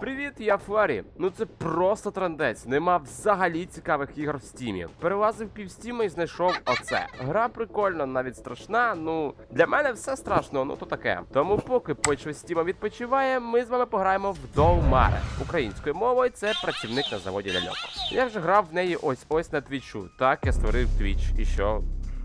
Привіт, я Фларі. Ну це просто трендець. Нема взагалі цікавих ігор в стімі. Перелазив пів стіма і знайшов оце. Гра прикольна, навіть страшна. Ну для мене все страшно, ну то таке. Тому поки почва стіма відпочиває, ми з вами пограємо в Долмаре. Українською мовою це працівник на заводі ляльок. Я вже грав в неї ось ось на твічу. Так я створив твіч. І що?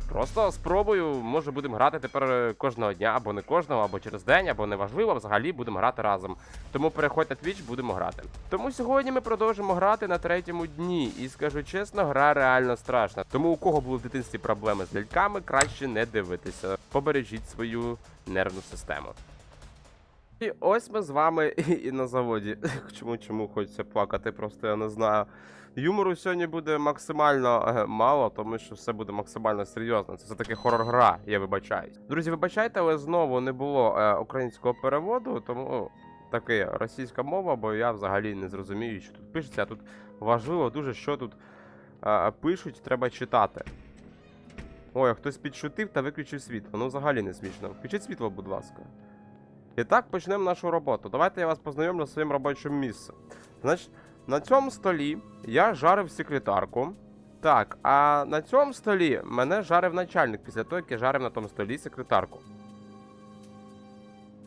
Просто спробую, може будемо грати тепер е, кожного дня, або не кожного, або через день, або неважливо, взагалі будемо грати разом. Тому переходь на Twitch, будемо грати. Тому сьогодні ми продовжимо грати на третьому дні. І скажу чесно, гра реально страшна. Тому у кого були в дитинстві проблеми з ляльками, краще не дивитися. Побережіть свою нервну систему. І ось ми з вами і на заводі. Чому чому хочеться плакати, просто я не знаю. Юмору сьогодні буде максимально е, мало, тому що все буде максимально серйозно. Це все-таки хорор-гра, я вибачаюсь. Друзі, вибачайте, але знову не було е, українського переводу, тому таки російська мова, бо я взагалі не зрозумію, що тут пишеться. Тут важливо дуже, що тут е, пишуть, треба читати. Ой, а хтось підшутив та виключив світло. Ну взагалі не смішно. Включіть світло, будь ласка. І так почнемо нашу роботу. Давайте я вас познайомлю з своїм робочим місцем. Значить, на цьому столі я жарив секретарку. Так, а на цьому столі мене жарив начальник після того, як я жарив на тому столі секретарку.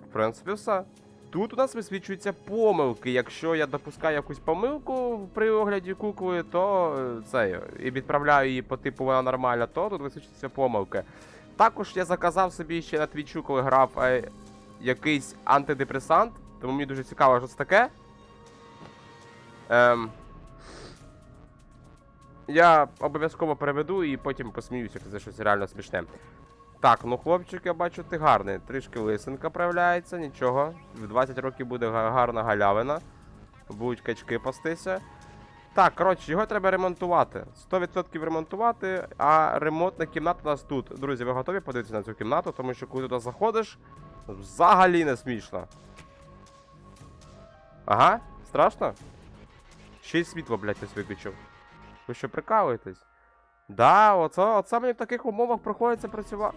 В принципі, все. Тут у нас висвічуються помилки. Якщо я допускаю якусь помилку при огляді кукли, то е, це і відправляю її по типу вона нормальна, то тут висвічуються помилки. Також я заказав собі ще на твічу, коли грав е, якийсь антидепресант, тому мені дуже цікаво, що це таке. Ем, я обов'язково переведу і потім посміюся, це щось реально смішне. Так, ну хлопчик, я бачу, ти гарний. Трішки лисинка проявляється, нічого. В 20 років буде гарна галявина. Будуть качки пастися. Так, коротше, його треба ремонтувати. 100% ремонтувати, а ремонтна кімната у нас тут. Друзі, ви готові подивитися на цю кімнату, тому що коли туди заходиш, взагалі не смішно. Ага, страшно? Ще й світло, блядь, ось виключив. Ви що прикалуєтесь? Да, оце, оце мені в таких умовах приходиться працювати.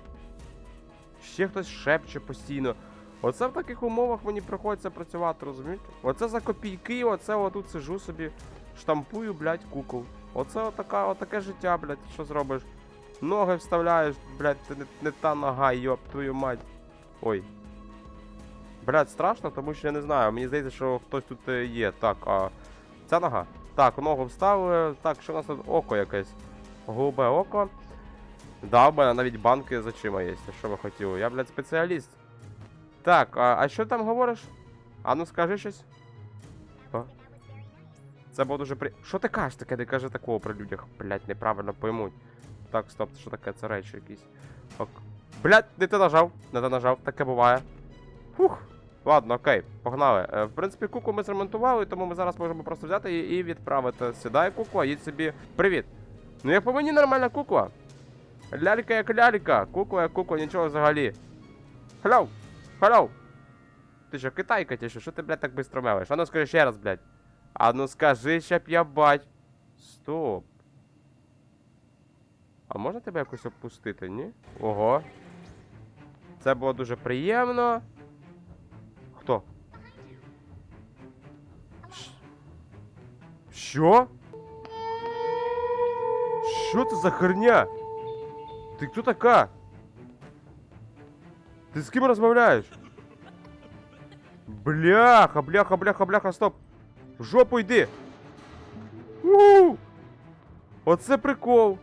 Ще хтось шепче постійно. Оце в таких умовах мені приходиться працювати, розумієте? Оце за копійки, оце отут сижу собі, штампую, блядь, кукол. Оце отака, отаке життя, блядь, що зробиш? Ноги вставляєш, блядь, ти не, не та нога, йоп, твою мать. Ой. Блядь, страшно, тому що я не знаю. Мені здається, що хтось тут е, є. Так, а. Ця нога. Так, ногу вставили. Так, що у нас тут око якесь? Голубе око. Да, у мене навіть банки з очима є, що ви хотіли. Я, блядь, спеціаліст. Так, а, а що там говориш? А ну скажи щось. Це було дуже при. Що ти кажеш таке? Не кажи такого при людях, блядь, неправильно поймуть. Так, стоп, що таке? Це речі якісь. Ок. Блядь, не ти нажав, не ти нажав, таке буває. Фух. Ладно, окей, погнали. Е, в принципі, куклу ми зремонтували, тому ми зараз можемо просто взяти її і відправити. Сідай, кукла, їдь собі. Привіт. Ну як по мені нормальна кукла. Лялька як лялька, кукла як кукла, нічого взагалі. Hello! Hello! Ти що, китайка ти що? Що ти, блядь, так быстро мелиш? А ну скажи ще раз, блядь. А ну скажи, щоб я бать. Стоп. А можна тебе якось опустити, ні? Ого. Це було дуже приємно. Що? Що це за херня? Ти хто така? Ти з ким розмовляєш? Бляха, бляха, бляха, бляха, стоп. В жопу йди. у Оце прикол.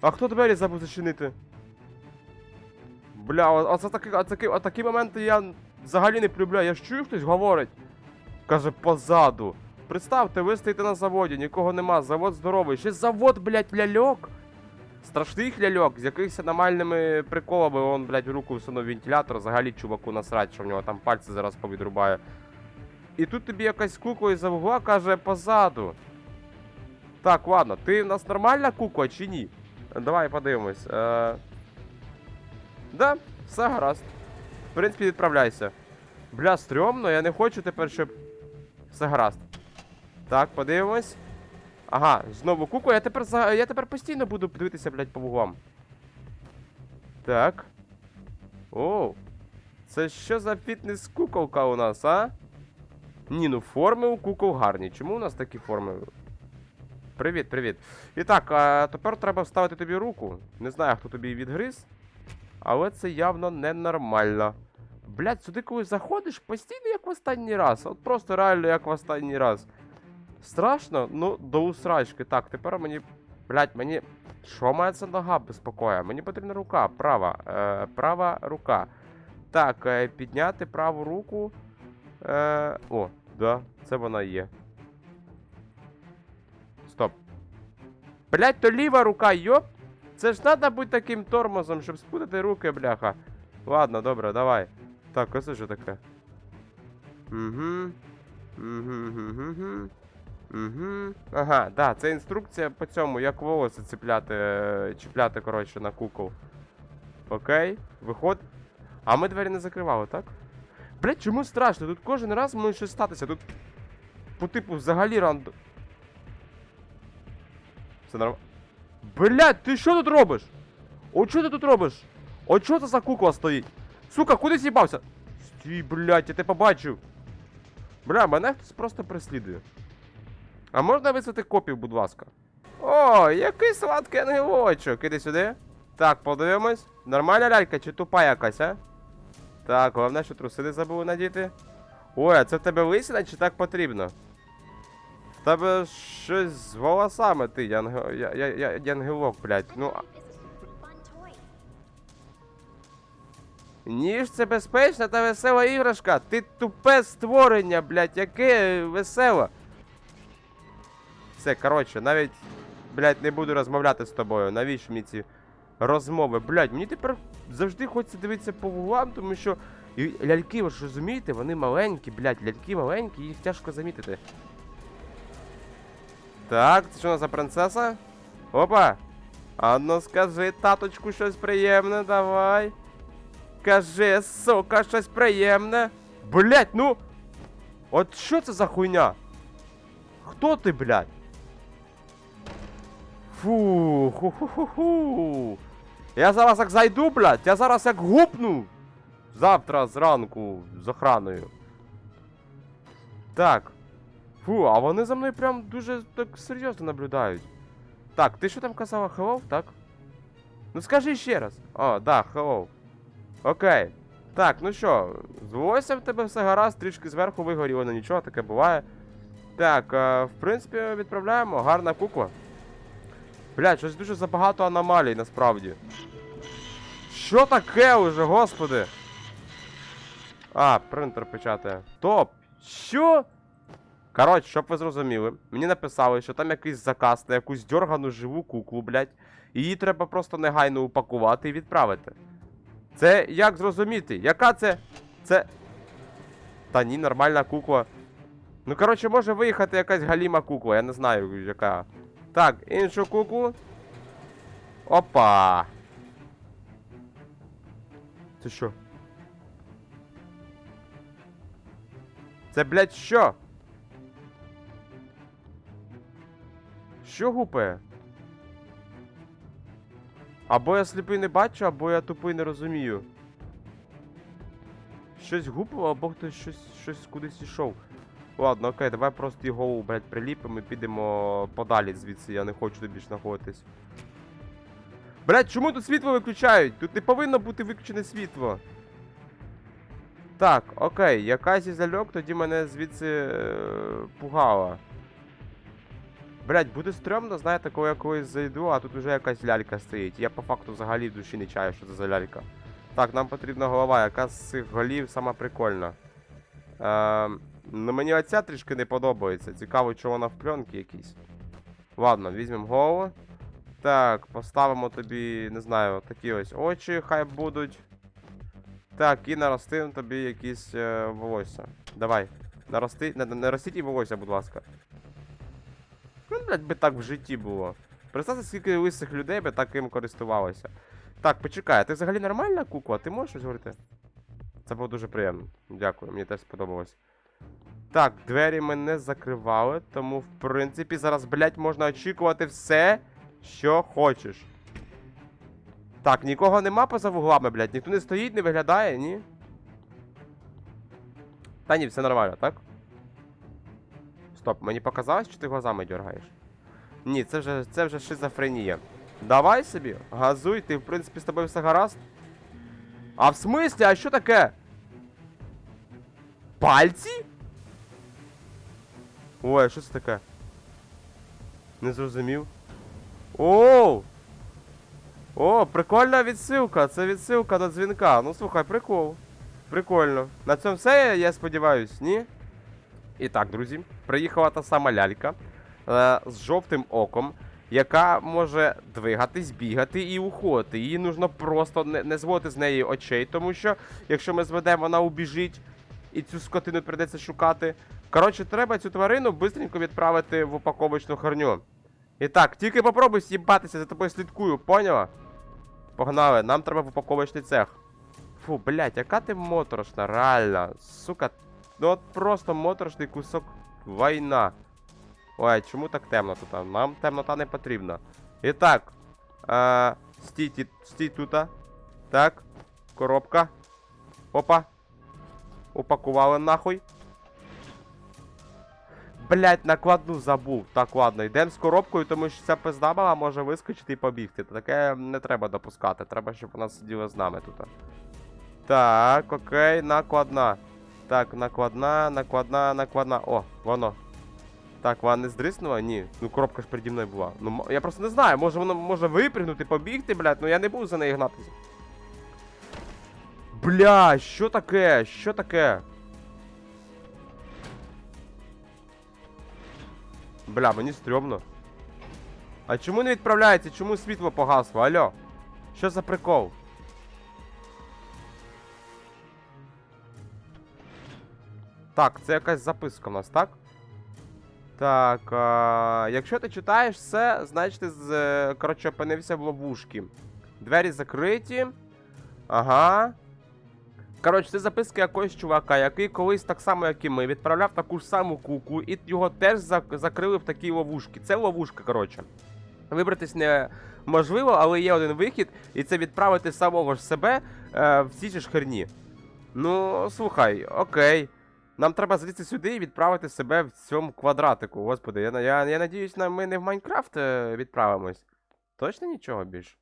А хто двері забув зачинити? Бля, а такі, а такі моменти я взагалі не полюбляю. Я ж чую, хтось говорить. Каже, позаду. Представте, ви стоїте на заводі, нікого нема, завод здоровий. Ще завод, блядь, ляльок. Страшних ляльок, з якихось аномальними приколами, он, блядь, в руку всунув вентилятор, взагалі чуваку насрать, що в нього там пальці зараз повідрубає. І тут тобі якась кукла із вугла каже позаду. Так, ладно, ти в нас нормальна кукла чи ні? Давай подивимось. Е... Да, все гаразд. В принципі, відправляйся. Бля, стрьомно, я не хочу тепер, щоб. Все гаразд. Так, подивимось. Ага, знову куку. Я тепер я тепер постійно буду дивитися, блядь, по вуглам. Так. Оу. Це що за фітнес-куколка у нас, а? Ні, ну форми у кукол гарні. Чому у нас такі форми? Привіт, привіт. І так, а тепер треба вставити тобі руку. Не знаю, хто тобі відгриз. Але це явно ненормально. Блядь, сюди коли заходиш, постійно як в останній раз. От просто реально як в останній раз. Страшно? Ну, до усрачки. Так, тепер мені. Блядь, мені. Що має ця нога безпокоює? Мені потрібна рука, права. Е, права рука. Так, е, підняти праву руку. Е, о, да, це вона є. Стоп. Блять, то ліва рука, йоп. Це ж треба бути таким тормозом, щоб спутати руки, бляха. Ладно, добре, давай. Так, а це що таке? Угу. Угу, угу, угу. Угу. Ага, да, це інструкція по цьому, як волосся цепляти, е, чіпляти, коротше, на кукол. Окей, виход. А ми двері не закривали, так? Блять, чому страшно? Тут кожен раз може щось статися. Тут по типу взагалі рандо. Все нормально. Блять, ти що тут робиш? О, що ти тут робиш? О, що це за кукла стоїть? Сука, куди з'їбався? Стій, блять, я тебе побачив. Бля, мене хтось просто преслідує. А можна визвати копів, будь ласка? О, який сладкий ангелочок. Іди сюди. Так, подивимось. Нормальна лялька чи тупа якась, а? Так, головне, що труси не забули надіти. Ой, а це в тебе лисина чи так потрібно? В тебе щось з волосами ти, янго... я, я, я, янгелок, блядь. Ну, ніж це безпечна та весела іграшка. Ти тупе створення, блядь, яке весело. Все, коротше, навіть, блядь, не буду розмовляти з тобою. Навіщо мені ці розмови? Блядь, мені тепер завжди хочеться дивитися по вуглам, тому що і ляльки, ви ж розумієте, вони маленькі, блядь, ляльки маленькі, їх тяжко замітити. Так, це що у нас за принцеса? Опа! А ну скажи, таточку, щось приємне, давай. Кажи, сука, щось приємне. Блять, ну. От що це за хуйня? Хто ти, блядь? Фу, ху-ху-ху-ху. Я зараз як зайду, блядь, я зараз як гупну. Завтра зранку з охраною. Так. Фу, а вони за мною прям дуже так серйозно наблюдають. Так, ти що там казала, hello, так? Ну скажи ще раз. О, да, hello. Окей. Так, ну що, з волоссям в тебе все гаразд, трішки зверху вигоріло, нічого, таке буває. Так, е, в принципі, відправляємо, гарна кукла. Блядь, щось дуже забагато аномалій насправді. Що таке уже, господи? А, принтер печатає. Топ! Що? Коротше, щоб ви зрозуміли, мені написали, що там якийсь заказ на якусь дьоргану живу куклу, блядь. Її треба просто негайно упакувати і відправити. Це як зрозуміти? Яка це. Це. Та ні, нормальна кукла. Ну, коротше, може виїхати якась галіма кукла, я не знаю, яка. Так, іншу куклу. Опа. Це що? Це, блядь, що? Що гупає? Або я сліпий не бачу, або я тупий не розумію. Щось гупало, або хтось щось, щось кудись ішов. Ладно, окей, давай просто голову, блядь, приліпимо і підемо подалі звідси, я не хочу тут більше знаходитись. Блядь, чому тут світло виключають? Тут не повинно бути виключене світло. Так, окей, якась із ляльок тоді мене звідси е, пугала. Блять, буде стрьомно, знаєте, коли я колись зайду, а тут вже якась лялька стоїть. Я по факту взагалі в душі не чаю, що це за лялька. Так, нам потрібна голова, яка з цих голів сама прикольна. Е, ну мені оця трішки не подобається. Цікаво, чи вона в пленці якійсь. Ладно, візьмемо голову. Так, поставимо тобі, не знаю, такі ось очі хай будуть. Так, і наростимо тобі якісь е, волосся. Давай. Нарости. Не і волосся, будь ласка. Ну, блядь, би так в житті було. Представте, скільки лисих людей би таким користувалося. Так, почекай, а ти взагалі нормальна кукла? Ти можеш щось говорити? Це було дуже приємно. Дякую, мені теж сподобалось. Так, двері ми не закривали, тому в принципі зараз, блядь, можна очікувати все, що хочеш. Так, нікого нема поза вуглами, блядь. Ніхто не стоїть, не виглядає, ні? Та ні, все нормально, так? Стоп, мені показалось, чи ти глазами дергаєш? Ні, це вже, це вже шизофренія. Давай собі, газуй, ти, в принципі, з тобою все гаразд. А в смислі, а що таке? Пальці? Ой, що це таке? Не зрозумів. Оу! О, прикольна відсилка. Це відсилка до дзвінка. Ну слухай, прикол. Прикольно. На цьому все, я сподіваюсь, ні? І так, друзі, приїхала та сама лялька е, з жовтим оком, яка може двигатись, бігати і уходити. Її нужно просто не, не зводити з неї очей, тому що якщо ми зведемо, вона убіжить, і цю скотину прийдеться шукати. Коротше, треба цю тварину швидко відправити в упаковочну херню. І так, тільки попробуй з'їбатися, за тобою слідкую, поняла? Погнали, нам треба в упаковочний цех. Фу, блядь, яка ти моторошна, реально. Сука, ну от просто моторошний кусок війна. Ой, чому так темно тут? Нам темнота не потрібна. І так. Е, стій, стій тут. Так. Коробка. Опа. Упакували нахуй. Блять, накладну забув. Так, ладно, йдемо з коробкою, тому що ця пизда мала може вискочити і побігти. Таке не треба допускати. Треба, щоб вона сиділа з нами тут. Так, окей, накладна. Так, накладна, накладна, накладна. О, воно. Так, вона не здриснула? Ні. Ну коробка ж переді мною була. Ну, я просто не знаю, може воно може випригнути, побігти, блядь, ну я не буду за нею гнатися. Бля, що таке? Що таке? Бля, мені стрьомно. А чому не відправляється? Чому світло погасло? Алло? Що за прикол? Так, це якась записка у нас, так? Так, а, якщо ти читаєш все, значить ти з, е, коротше, опинився в ловушці. Двері закриті. Ага. Коротше, це записка якогось чувака, який колись так само, як і ми, відправляв таку ж саму куку, і його теж закрили в такій ловушці. Це ловушка, коротше. Вибратись неможливо, але є один вихід, і це відправити самого ж себе е, в цій ж херні. Ну, слухай, окей. Нам треба залізти сюди і відправити себе в цьому квадратику. Господи, я, я, я надіюсь, на- ми не в Майнкрафт е, відправимось. Точно нічого більш?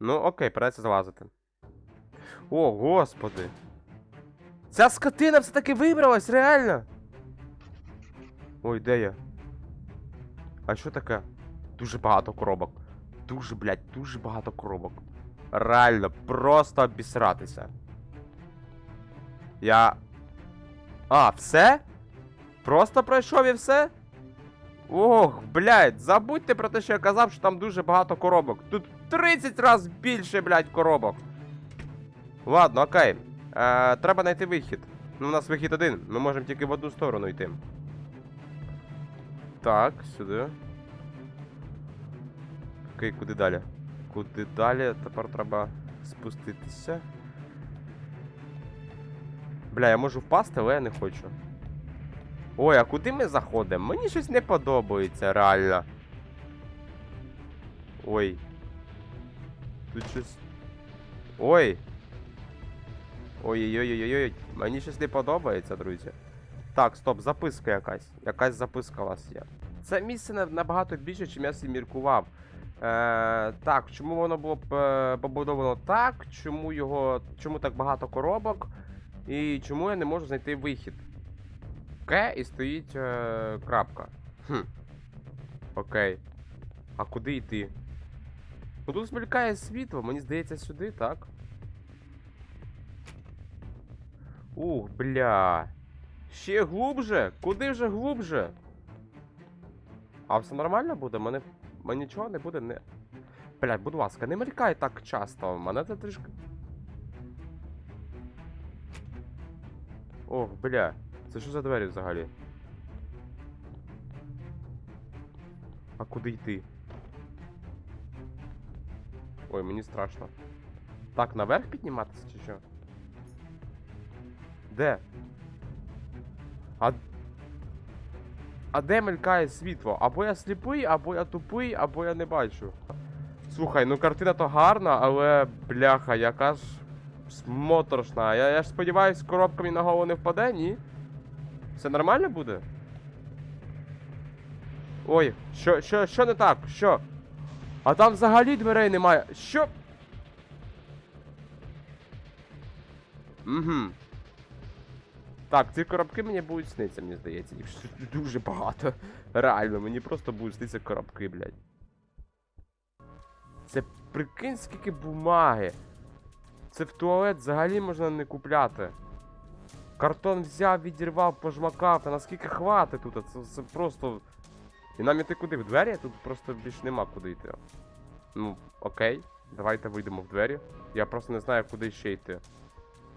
Ну, окей, придеться залазити. О, господи. Ця скотина все-таки вибралась, реально. Ой, де я? А що таке? Дуже багато коробок. Дуже, блядь, дуже багато коробок. Реально, просто обісратися. Я. А, все? Просто пройшов і все? Ох, блядь, забудьте про те, що я казав, що там дуже багато коробок. Тут 30 разів більше, блядь, коробок. Ладно, окей. Е, треба знайти вихід. Ну, у нас вихід один. Ми можемо тільки в одну сторону йти. Так, сюди. Окей, куди далі? Куди далі? Тепер треба спуститися. Бля, я можу впасти, але я не хочу. Ой, а куди ми заходимо? Мені щось не подобається, реально. Ой. Тут щось. Ой. Ой-ой-ой-ой-ой. Мені щось не подобається, друзі. Так, стоп, записка якась. Якась записка у вас є. Це місце набагато більше, чим я собі міркував. Е, так, чому воно було е, побудовано так? Чому його. Чому так багато коробок? І чому я не можу знайти вихід? К і стоїть е, крапка. Хм. Окей. А куди йти? Ну тут змелькає світло, мені здається, сюди, так? Ух, бля. Ще глубже? Куди вже глубже? А все нормально буде? Мене. Мене нічого не буде, не. Блядь, будь ласка, не мелькай так часто. Мене це трішки. Ох, бля. Це що за двері взагалі? А куди йти? Ой, мені страшно. Так, наверх підніматися чи що? Де? А. А де мелькає світло? Або я сліпий, або я тупий, або я не бачу. Слухай, ну картина то гарна, але бляха, яка ж с- моторошна. Я, я ж сподіваюсь, коробка мені на голову не впаде, ні? Все нормально буде? Ой, що, що, що не так? Що? А там взагалі дверей немає. Що? Угу. Так, ці коробки мені будуть сниться, мені здається. Їх дуже багато. Реально, мені просто будуть сниться коробки, блядь. Це прикинь, скільки бумаги. Це в туалет взагалі можна не купляти. Картон взяв, відірвав, пожмакав, та наскільки хватить тут, це, це просто. І нам іти куди? В двері? Тут просто більш нема куди йти. Ну, окей, давайте вийдемо в двері. Я просто не знаю, куди ще йти.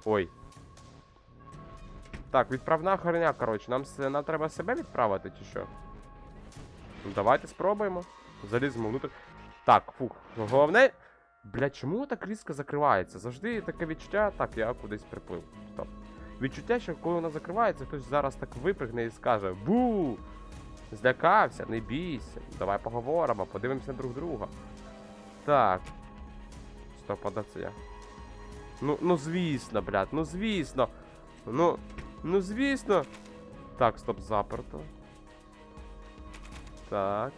Ой. Так, відправна херня, коротше, нам, нам треба себе відправити чи що? Ну, давайте спробуємо. Заліземо внутрь. Так, фух. Головне. Блядь, чому так різко закривається? Завжди таке відчуття. Так, я кудись приплив. Стоп. Відчуття, що коли вона закривається, хтось зараз так випригне і скаже Бу! Злякався, не бійся. Давай поговоримо, подивимося друг друга. Так. Стоп, а де це я? Ну, ну звісно, блядь, ну звісно. Ну, ну звісно. Так, стоп, заперто. Так.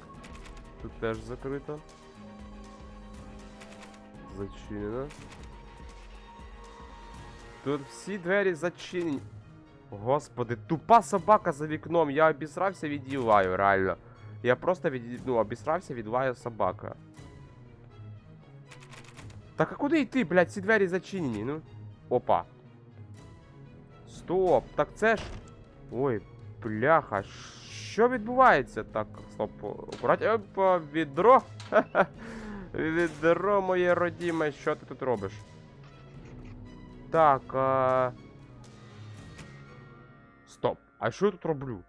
Тут теж закрито. Зачинено. Тут всі двері зачинені. Господи, тупа собака за вікном. Я обісрався від її лаю, реально. Я просто від... ну, обісрався від собака. Так а куди йти, блядь, ці двері зачинені, ну? Опа. Стоп, так це ж. Ой, бляха, що відбувається? Так, стоп, акуратні. Опа, відро. Відро моє родіме, що ти тут робиш? Так, а... Стоп, а що я тут роблю?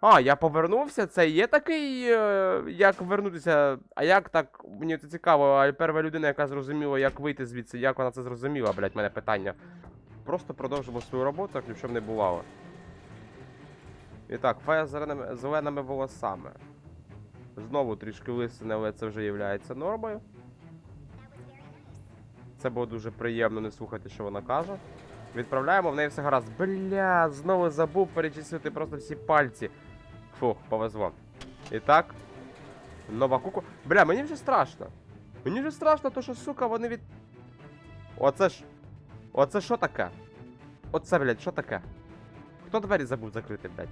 А, я повернувся, це є такий, е, як вернутися. А як так? Мені це цікаво, а перша людина, яка зрозуміла, як вийти звідси, як вона це зрозуміла, блять, мене питання. Просто продовжимо свою роботу, як ні в чому не бувало. І так, фея зеленими, зеленими волосами. Знову трішки лисини, але це вже є нормою. Це було дуже приємно не слухати, що вона каже. Відправляємо, в неї все гаразд. Бля, знову забув перечислити просто всі пальці. Фух, повезло. І так. Нова куку. Бля, мені вже страшно. Мені вже страшно, то що, сука, вони від. Оце ж. Оце що таке? Оце, блядь, що таке? Хто двері забув закрити, блядь?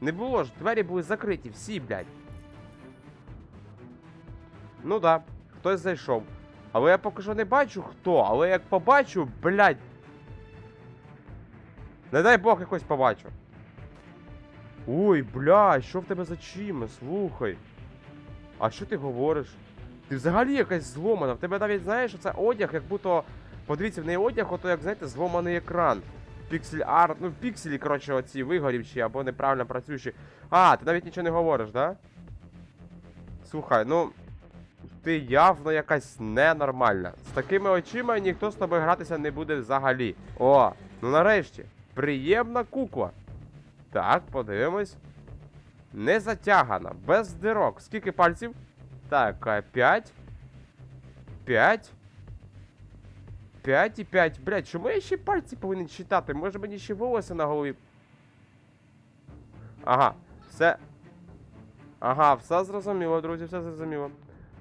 Не було ж, двері були закриті, всі, блядь. Ну да, хтось зайшов. Але я поки що не бачу хто, але як побачу, блядь. Не дай Бог якось побачу. Ой, блядь, що в тебе за чима? Слухай. А що ти говориш? Ти взагалі якась зломана. В тебе навіть знаєш, що одяг, як будто. Подивіться, в неї одяг, ото як знаєте, зломаний екран. Піксель арт, ну пікселі, коротше, оці вигорівші або неправильно працюючі. А, ти навіть нічого не говориш, да? Слухай, ну. Ти явно якась ненормальна. З такими очима ніхто з тобою гратися не буде взагалі. О, ну нарешті. Приємна кукла. Так, подивимось. Не затягана, без дирок. Скільки пальців? Так, 5. 5. 5 і 5. Блять, чому я ще пальці повинен читати? Може мені ще волосся на голові. Ага, все. Ага, все зрозуміло, друзі, все зрозуміло.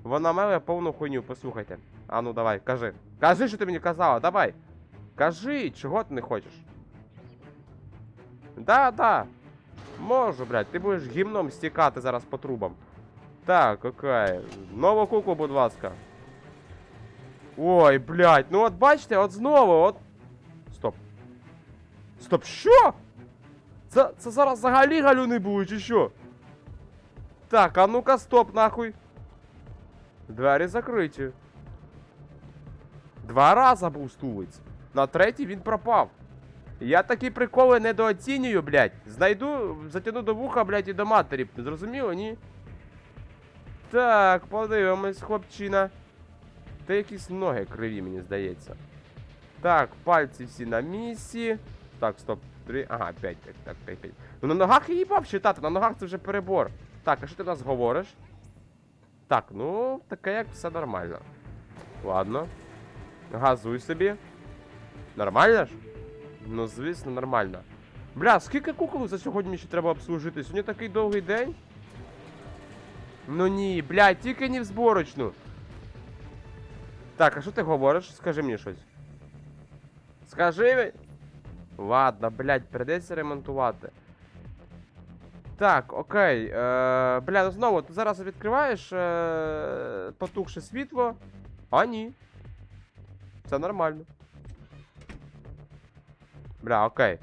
Вона меле повну хуйню, послухайте. А ну давай, кажи. Кажи, що ти мені казала, давай. Кажи, чого ти не хочеш? Да, да. Можу, блядь, ти будеш гімном стікати зараз по трубам. Так, окей. Нову куклу, будь ласка. Ой, блядь, ну от бачите, от знову, от. Стоп. Стоп, що? Це, це зараз взагалі галюни будуть, чи що? Так, а ну-ка, стоп, нахуй. Двері закриті. Два рази був стулець. На третій він пропав. Я такі приколи недооцінюю, блядь. Знайду, затяну до вуха, блядь, і до матері. Зрозуміло, ні? Так, подивимось, хлопчина. Та якісь ноги криві, мені здається. Так, пальці всі на місці. Так, стоп. Три. Ага, п'ять, так, так, п'ять, п'ять. Ну на ногах я їбав читати, на ногах це вже перебор. Так, а що ти в нас говориш? Так, ну, таке як все нормально. Ладно. Газуй собі. Нормально ж? Ну, звісно, нормально. Бля, скільки кукол за сьогодні ще треба обслужити? Сьогодні такий довгий день. Ну ні, блядь, тільки не в зборочну. Так, а що ти говориш? Скажи мені щось. Скажи. Ладно, блядь, придеться ремонтувати. Так, окей. Е, бля, ну знову, ти зараз відкриваєш е, потухше світло. А ні. Все нормально. Бля, окей.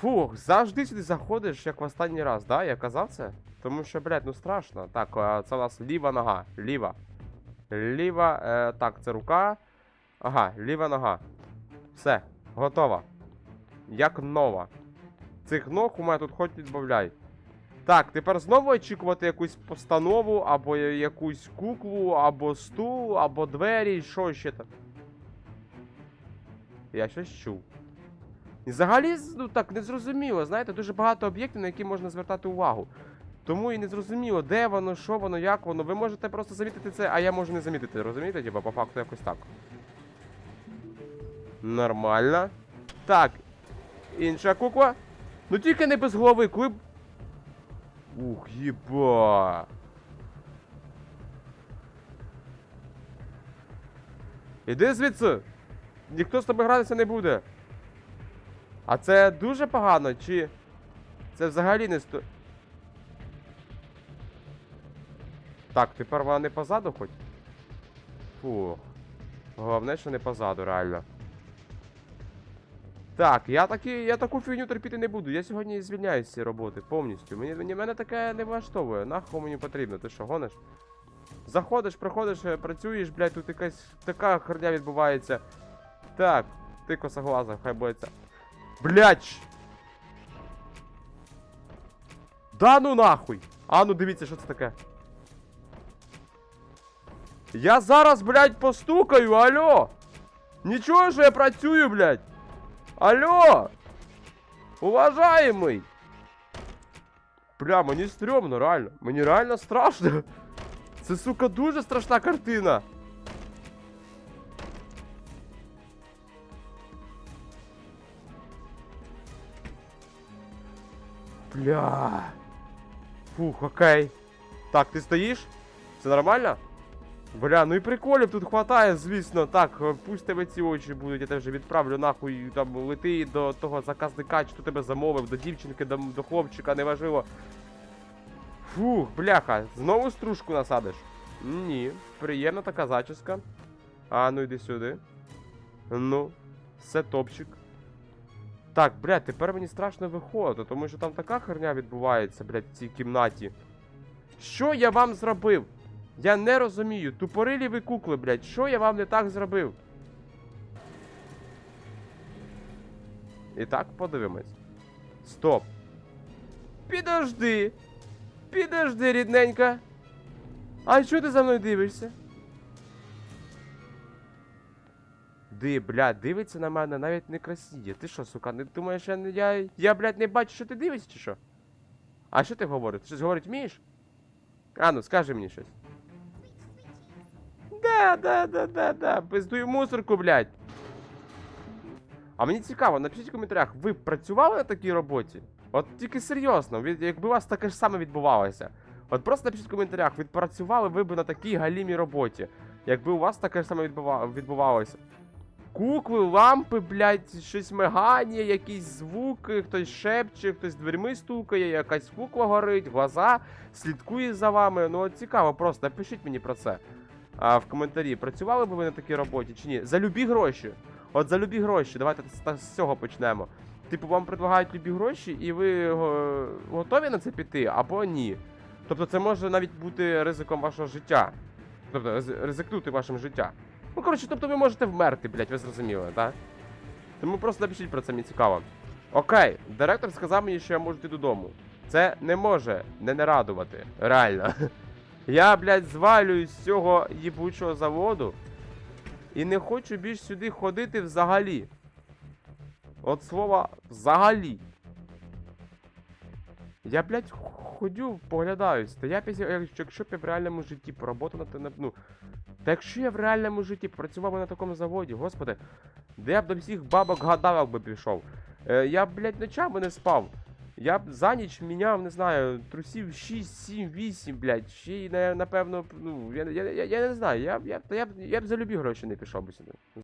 Фух, завжди сюди заходиш, як в останній раз, да? Я казав це? Тому що, блядь, ну страшно. Так, е, це у нас ліва нога. Ліва. Ліва. Е, так, це рука. Ага, ліва нога. Все, готова. Як нова. Цих ног у мене тут хоч відбавляй. Так, тепер знову очікувати якусь постанову, або якусь куклу, або стул, або двері, що ще там. Я щось чув. І взагалі, ну так, незрозуміло, знаєте, дуже багато об'єктів, на які можна звертати увагу. Тому і не зрозуміло, де воно, що воно, як воно. Ви можете просто замітити це, а я можу не замітити, розумієте? Типа, по факту якось так. Нормально. Так. Інша кукла. Ну тільки не без голови, коли. Ух, єба. Іди звідси. Ніхто з тобою гратися не буде. А це дуже погано, чи. Це взагалі не сто. Так, тепер вона не позаду хоч? Фух. Головне, що не позаду, реально. Так, я такі, я таку фігню терпіти не буду. Я сьогодні звільняюсь з цієї роботи повністю. Мені, мені мене таке не влаштовує. Нахуй мені потрібно, ти що, гониш? Заходиш, приходиш, е, працюєш, блядь, тут якась така херня відбувається. Так, ти косоглаза, хай боїться. Блядь! Да ну нахуй! А ну дивіться, що це таке. Я зараз, блядь, постукаю, алло! Нічого, що я працюю, блядь! Алло! Уважаемый! Бля, мені стрьомно, реально. Мені реально страшно. Це, сука, дуже страшна картина. Бля. Фух, окей. Так, ти стоїш? Це нормально? Бля, ну і приколів тут хватає, звісно. Так, е, пусть тебе ці очі будуть, я тебе вже відправлю нахуй там лети до того заказника, чи хто тебе замовив, до дівчинки, до, до хлопчика, неважливо. Фух, бляха, знову стружку насадиш? Ні, приємна така зачіска. А, ну йди сюди. Ну, все топчик. Так, блядь, тепер мені страшно виходити, тому що там така херня відбувається, блядь, в цій кімнаті. Що я вам зробив? Я не розумію. Тупорилі ви кукли, блядь. Що я вам не так зробив? І так подивимось. Стоп. Підожди. Підожди, рідненька. А що ти за мною дивишся? Ди, блядь, дивиться на мене навіть не красіє. Ти що, сука, не думаєш, я, я, я, блядь, не бачу, що ти дивишся, чи що? А що ти говориш? Ти щось говорить вмієш? А ну, скажи мені щось. Да, да, да, да. Пиздую мусорку, блядь. А мені цікаво, напишіть в коментарях, ви працювали на такій роботі? От тільки серйозно, якби у вас таке ж саме відбувалося. От просто напишіть в коментарях, відпрацювали ви б на такій галімій роботі. Якби у вас таке ж саме відбувалося. Кукли, лампи, блядь, щось мигання, якісь звуки, хтось шепче, хтось дверьми стукає, якась кукла горить, глаза слідкує за вами. Ну от цікаво, просто напишіть мені про це. А, в коментарі, працювали б ви на такій роботі чи ні? За любі гроші. От за любі гроші, давайте з, цього почнемо. Типу, вам предлагають любі гроші, і ви е, готові на це піти або ні. Тобто це може навіть бути ризиком вашого життя. Тобто ризикнути вашим життя. Ну, коротше, тобто ви можете вмерти, блядь, ви зрозуміли, так? Тому просто напишіть про це, мені цікаво. Окей, директор сказав мені, що я можу йти додому. Це не може не не радувати. Реально. Я, блядь, звалююсь з цього їбучого заводу і не хочу більш сюди ходити взагалі. От слова взагалі. Я, блядь, ходю, поглядаюсь. Та я після, якщо, б я в реальному житті поработав на те, ну. Та якщо я в реальному житті працював би на такому заводі, господи, де я б до всіх бабок гадав би пішов. Е, я, блядь, ночами не спав. Я б за ніч міняв, не знаю, трусів 6, 7, 8, блядь. Ще й, на- напевно, ну, я, я, я, я не знаю, я, я, б- я, б- я б за любі гроші не пішов би сюди.